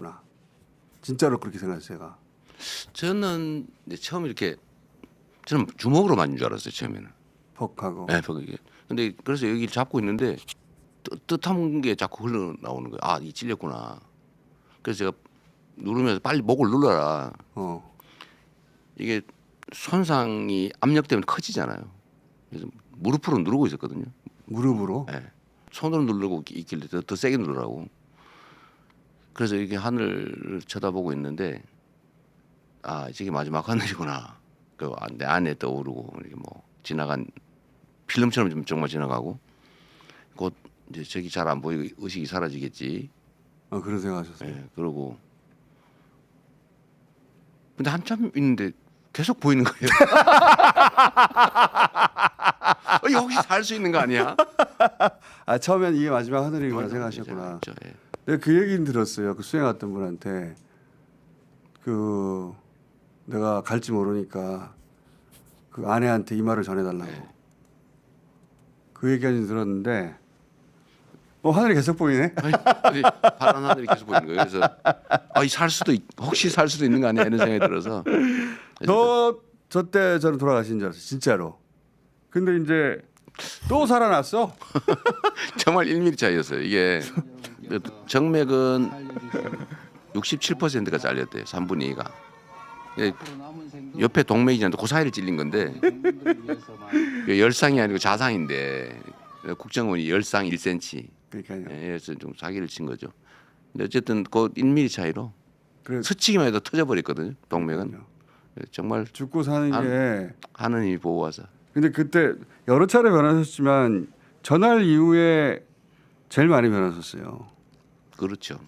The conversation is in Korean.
생각하셨구나. 진짜로 그렇게 생각했어요, 제가. 저는 처음 이렇게 저는 주먹으로 맞는 줄 알았어요 처음에는. 퍽하고. 네, 거기. 근데 그래서 여기를 잡고 있는데 뜻- 뜻한 게 자꾸 흘러 나오는 거예요. 아, 이 찔렸구나. 그래서 제가 누르면서 빨리 목을 눌러라. 어. 이게 손상이 압력 때문에 커지잖아요. 그래서 무릎으로 누르고 있었거든요. 무릎으로. 예. 손으로 누르고 있길래 더, 더 세게 누르라고. 그래서 이렇게 하늘을 쳐다보고 있는데 아 저게 마지막 하늘이구나. 그 내 안에 떠오르고 이렇게 뭐 지나간 필름처럼 좀 정말 지나가고 곧 이제 저기 잘 안 보이고 의식이 사라지겠지. 어, 그런 생각하셨어요. 예. 그러고 근데 한참 있는데 계속 보이는 거예요. 어, 혹시 살수 있는 거 아니야? 아, 처음엔 이게 마지막 하늘이구나 생각하셨구나. 그렇죠. 예. 내가 그 얘기는 들었어요. 그 수행 왔던 분한테 그 내가 갈지 모르니까 그 아내한테 이 말을 전해달라고. 네. 그 얘기까지 들었는데 뭐 하늘이 계속 보이네. 아니, 파란 하늘이 계속 보이는 거예요. 그래서 아이 살 수도 있, 혹시 살 수도 있는 거 아니야 이런 생각이 들어서 저저때 저는 돌아가신 줄 알았어요. 진짜로. 근데 이제 또 살아났어. 정말 1mm 차이였어요. 이게 정맥은 67%가 잘렸대요. 3분의 2가. 옆에 동맥이잖아요. 그 사이를 찔린 건데 그 열상이 아니고 자상인데 국정원이 열상 1cm. 그러니까요. 예, 그래서 좀 사기를 친 거죠. 근데 어쨌든 그 1mm 차이로 그래 스치기만 해도 터져버렸거든요. 동맥은 정말 죽고 사는 안- 게 하느님이 보호하사. 근데 그때 여러 차례 변하셨지만 전날 이후에 제일 많이 변하셨어요. 그렇죠.